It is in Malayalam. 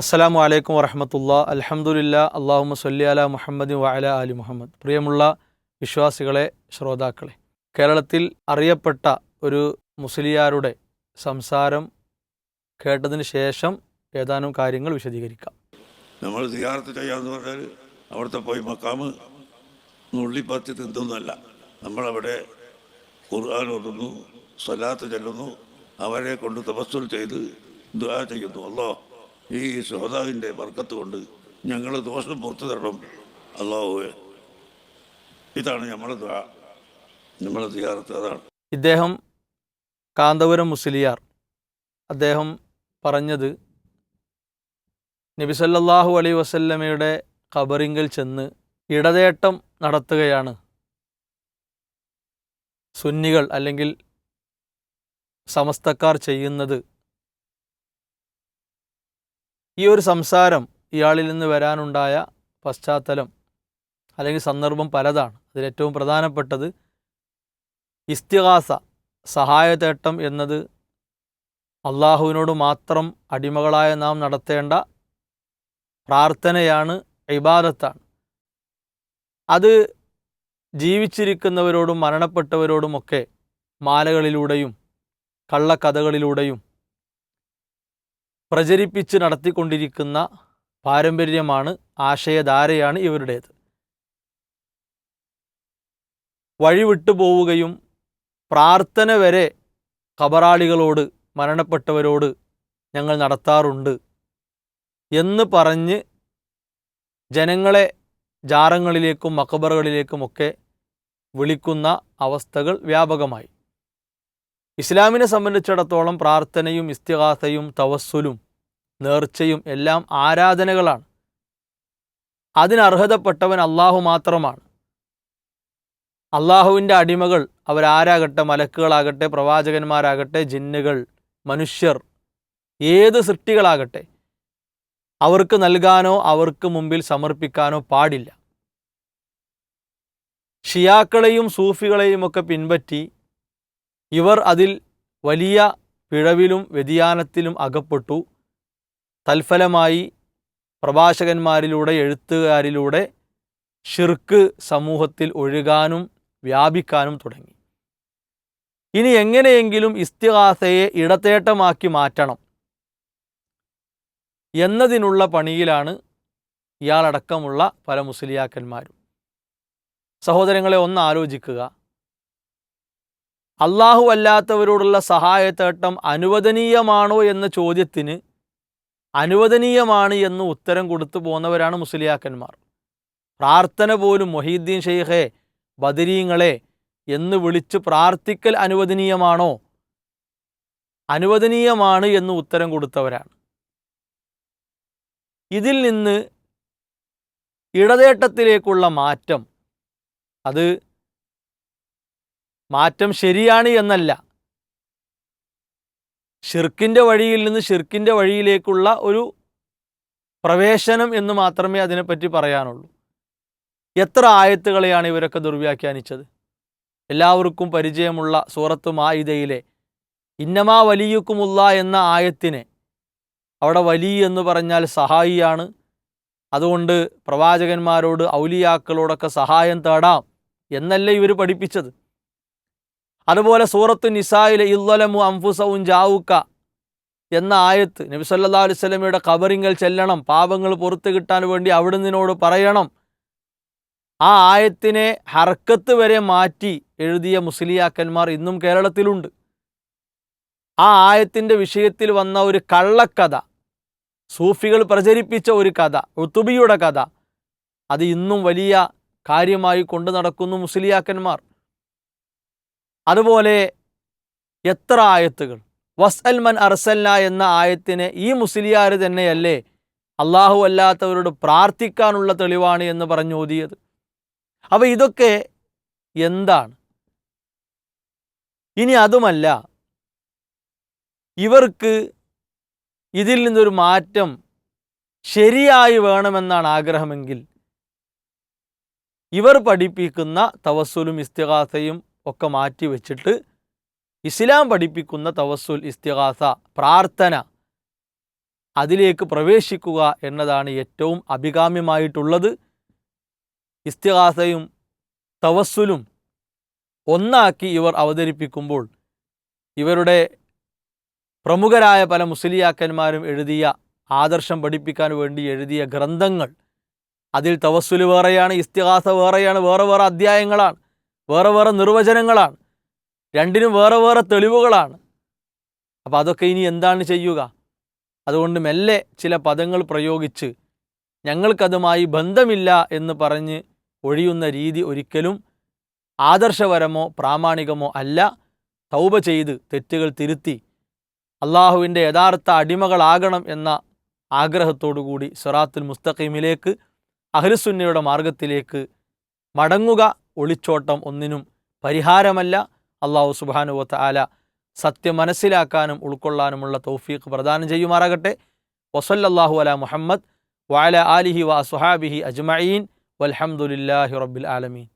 അസ്സലാമു അലൈക്കും വറഹമത്തുള്ള. അലഹമുല്ല അള്ളാഹു സല്ലി അല മുഹമ്മദ് വഅല അലി മുഹമ്മദ്. പ്രിയമുള്ള വിശ്വാസികളെ ശ്രോതാക്കളെ കേരളത്തിൽ അറിയപ്പെട്ട ഒരു മുസ്ലിയാരുടെ സംസാരം കേട്ടതിന് ശേഷം ഏതാനും കാര്യങ്ങൾ വിശദീകരിക്കാം. നമ്മൾ സിയാറത്ത് ചെയ്യാന്ന് പറഞ്ഞാൽ അവിടുത്തെ പോയി മക്കാമ് നുള്ളിപ്പത്തി തിന്തുന്നല്ല നമ്മളവിടെ ഖുർആൻ ഓതുന്നു സ്വലാത്ത് ചെല്ലുന്നു അവരെ കൊണ്ട് തപസ്സുൽ ചെയ്ത് ദുആ ചെയ്യുന്നു. അല്ലോ ഈ ശ്രോതാവിന്റെ വർക്കത്ത് കൊണ്ട് ഞങ്ങൾ ദോഷം പുറത്തു തരണം. അള്ളാഹുവെ ഇതാണ് നമ്മളെ നമ്മളെ സിയാറത്ത് അതാണ്. ഇദ്ദേഹം കാന്തപുരം മുസ്ലിയാർ. അദ്ദേഹം പറഞ്ഞത് നബിസല്ലാഹു അലൈഹി വസല്ലമയുടെ ഖബറിങ്കിൽ ചെന്ന് ഇടതേട്ടം നടത്തുകയാണ്. സുന്നികൾ അല്ലെങ്കിൽ സമസ്തക്കാർ ചെയ്യുന്നത് ഈ ഒരു സംസാരം ഇയാളിൽ നിന്ന് വരാനുണ്ടായ പശ്ചാത്തലം അല്ലെങ്കിൽ സന്ദർഭം പലതാണ്. അതിലേറ്റവും പ്രധാനപ്പെട്ടത് ഇസ്തിഹാസ സഹായതേട്ടം എന്നത് അള്ളാഹുവിനോട് മാത്രം അടിമകളായ നാം നടത്തേണ്ട പ്രാർത്ഥനയാണ് ഇബാദത്താണ്. അത് ജീവിച്ചിരിക്കുന്നവരോടും മരണപ്പെട്ടവരോടുമൊക്കെ മാലകളിലൂടെയും കള്ളക്കഥകളിലൂടെയും പ്രചരിപ്പിച്ച് നടത്തിക്കൊണ്ടിരിക്കുന്ന പാരമ്പര്യമാണ് ആശയധാരയാണ് ഇവരുടേത്. വഴിവിട്ടു പോവുകയും പ്രാർത്ഥന വരെ കബറാളികളോട് മരണപ്പെട്ടവരോട് ഞങ്ങൾ നടത്താറുണ്ട് എന്ന് പറഞ്ഞ് ജനങ്ങളെ ജാറങ്ങളിലേക്കും മക്കബറുകളിലേക്കുമൊക്കെ വിളിക്കുന്ന അവസ്ഥകൾ വ്യാപകമായി. ഇസ്ലാമിനെ സംബന്ധിച്ചിടത്തോളം പ്രാർത്ഥനയും ഇസ്തിഹാസയും തവസ്സുലും നേർച്ചയും എല്ലാം ആരാധനകളാണ്. അതിനർഹതപ്പെട്ടവൻ അള്ളാഹു മാത്രമാണ്. അള്ളാഹുവിന്റെ അടിമകൾ അവരാരാകട്ടെ മലക്കുകളാകട്ടെ പ്രവാചകന്മാരാകട്ടെ ജിന്നുകൾ മനുഷ്യർ ഏത് സൃഷ്ടികളാകട്ടെ അവർക്ക് നൽകാനോ അവർക്ക് മുമ്പിൽ സമർപ്പിക്കാനോ പാടില്ല. ഷിയാക്കളെയും സൂഫികളെയും ഒക്കെ പിൻപറ്റി ഇവർ അതിൽ വലിയ പിഴവിലും വ്യതിയാനത്തിലും അകപ്പെട്ടു. തൽഫലമായി പ്രഭാഷകന്മാരിലൂടെ എഴുത്തുകാരിലൂടെ ഷിർക്ക് സമൂഹത്തിൽ ഒഴുകാനും വ്യാപിക്കാനും തുടങ്ങി. ഇനി എങ്ങനെയെങ്കിലും ഇസ്തിഹാസയെ ഇടത്തേട്ടമാക്കി മാറ്റണം എന്നതിനുള്ള പണിയിലാണ് ഇയാളടക്കമുള്ള പല മുസ്ലിയാക്കന്മാരും. സഹോദരങ്ങളെ ഒന്ന് ആലോചിക്കുക. അള്ളാഹു അല്ലാത്തവരോടുള്ള സഹായത്തേട്ടം അനുവദനീയമാണോ എന്ന ചോദ്യത്തിന് അനുവദനീയമാണ് എന്ന് ഉത്തരം കൊടുത്തു പോന്നവരാണ് മുസ്ലിയാക്കന്മാർ. പ്രാർത്ഥന പോലും മൊഹീദ്ദീൻ ഷെയ്ഖെ ബദരീങ്ങളെ എന്ന് വിളിച്ച് പ്രാർത്ഥിക്കൽ അനുവദനീയമാണോ? അനുവദനീയമാണ് എന്ന് ഉത്തരം കൊടുത്തവരാണ്. ഇതിൽ നിന്ന് ഇടതേട്ടത്തിലേക്കുള്ള മാറ്റം അത് മാറ്റം ശരിയാണ് എന്നല്ല. ഷിർക്കിന്റെ വഴിയിൽ നിന്ന് ഷിർക്കിന്റെ വഴിയിലേക്കുള്ള ഒരു പ്രവേശനം എന്ന് മാത്രമേ അതിനെപ്പറ്റി പറയാനുള്ളൂ. എത്ര ആയത്തുകളെയാണ് ഇവരൊക്കെ ദുർവ്യാഖ്യാനിച്ചത്? എല്ലാവർക്കും പരിചയമുള്ള സൂറത്ത് മായിദയിലെ ഇന്നമാ വലിയുക്കുമുള്ള എന്ന ആയത്തിനെ അവിടെ വലി എന്ന് പറഞ്ഞാൽ സഹായിയാണ്. അതുകൊണ്ട് പ്രവാചകന്മാരോട് ഔലിയാക്കളോടൊക്കെ സഹായം തേടാം എന്നല്ലേ ഇവർ പഠിപ്പിച്ചത്. അതുപോലെ സൂറത്ത് നിസായിലെ ഇല്ലലമു അംഫുസവും ജാവുക്ക എന്ന ആയത്ത് നബി സല്ലാ അലൈഹി സ്വലമയുടെ കബറിങ്കൽ ചെല്ലണം പാപങ്ങൾ പുറത്തു കിട്ടാൻ വേണ്ടി അവിടുന്നിനോട് പറയണം. ആ ആയത്തിനെ ഹർക്കത്ത് വരെ മാറ്റി എഴുതിയ മുസ്ലിയാക്കന്മാർ ഇന്നും കേരളത്തിലുണ്ട്. ആ ആയത്തിന്റെ വിഷയത്തിൽ വന്ന ഒരു കള്ളക്കഥ സൂഫികൾ പ്രചരിപ്പിച്ച ഒരു കഥ ഉത്തുബിയുടെ കഥ അത് ഇന്നും വലിയ കാര്യമായി കൊണ്ടു നടക്കുന്നു മുസ്ലിയാക്കന്മാർ. അതുപോലെ എത്ര ആയത്തുകൾ. വസ്അൽ മൻ അർസല്ല എന്ന ആയത്തിന് ഈ മുസ്ലിയാർ തന്നെയല്ലേ അള്ളാഹു അല്ലാത്തവരോട് പ്രാർത്ഥിക്കാനുള്ള തെളിവാണ് എന്ന് പറഞ്ഞു ഓതിയത്. അപ്പോൾ ഇതൊക്കെ എന്താണ്? ഇനി അതുമല്ല. ഇവർക്ക് ഇതിൽ നിന്നൊരു മാറ്റം ശരിയായി വേണമെന്നാണ് ആഗ്രഹമെങ്കിൽ ഇവർ പഠിപ്പിക്കുന്ന തവസ്സുലും ഇസ്തിഹാസയും ഒക്കെ മാറ്റി വെച്ചിട്ട് ഇസ്ലാം പഠിപ്പിക്കുന്ന തവസ്സുൽ ഇസ്തിഹാസ പ്രാർത്ഥന അതിലേക്ക് പ്രവേശിക്കുക എന്നതാണ് ഏറ്റവും അഭികാമ്യമായിട്ടുള്ളത്. ഇസ്തിഹാസയും തവസ്സുലും ഒന്നാക്കി ഇവർ അവതരിപ്പിക്കുമ്പോൾ ഇവരുടെ പ്രമുഖരായ പല മുസ്ലിയാക്കന്മാരും എഴുതിയ ആദർശം പഠിപ്പിക്കാൻ വേണ്ടി എഴുതിയ ഗ്രന്ഥങ്ങൾ. അതിൽ തവസ്സുൽ വേറെയാണ് ഇസ്തിഹാസ വേറെയാണ് വേറെ വേറെ അധ്യായങ്ങളാണ്. വേറെ വേറെ നിർവചനങ്ങളാണ്. രണ്ടിനും വേറെ വേറെ തെളിവുകളാണ്. അപ്പോൾ അതൊക്കെ ഇനി എന്താണ് ചെയ്യുക? അതുകൊണ്ട് മെല്ലെ ചില പദങ്ങൾ പ്രയോഗിച്ച് ഞങ്ങൾക്കതുമായി ബന്ധമില്ല എന്ന് പറഞ്ഞ് ഒഴിയുന്ന രീതി ഒരിക്കലും ആദർശപരമോ പ്രാമാണികമോ അല്ല. തൗബ ചെയ്ത് തെറ്റുകൾ തിരുത്തി അള്ളാഹുവിന്റെ യഥാർത്ഥ അടിമകളാകണം എന്ന ആഗ്രഹത്തോടുകൂടി സിറാത്തുൽ മുസ്തഖീമിലേക്ക് അഹ്ലുസുന്നയുടെ മാർഗത്തിലേക്ക് മടങ്ങുക. ഒളിച്ചോട്ടം ഒന്നിനും പരിഹാരമല്ല. അള്ളാഹു സുബാനുവത്ത ആല സത്യം മനസ്സിലാക്കാനും ഉൾക്കൊള്ളാനുമുള്ള തൗഫീഖ് പ്രദാനം ചെയ്യുമാറാകട്ടെ. വസല്ലാഹു അല മുഹമ്മദ് വാല ആലിഹി വ സുഹാബിഹി അജ്മഈൻ. വൽഹംദുലില്ലാഹി റബ്ബിൽ ആലമീൻ.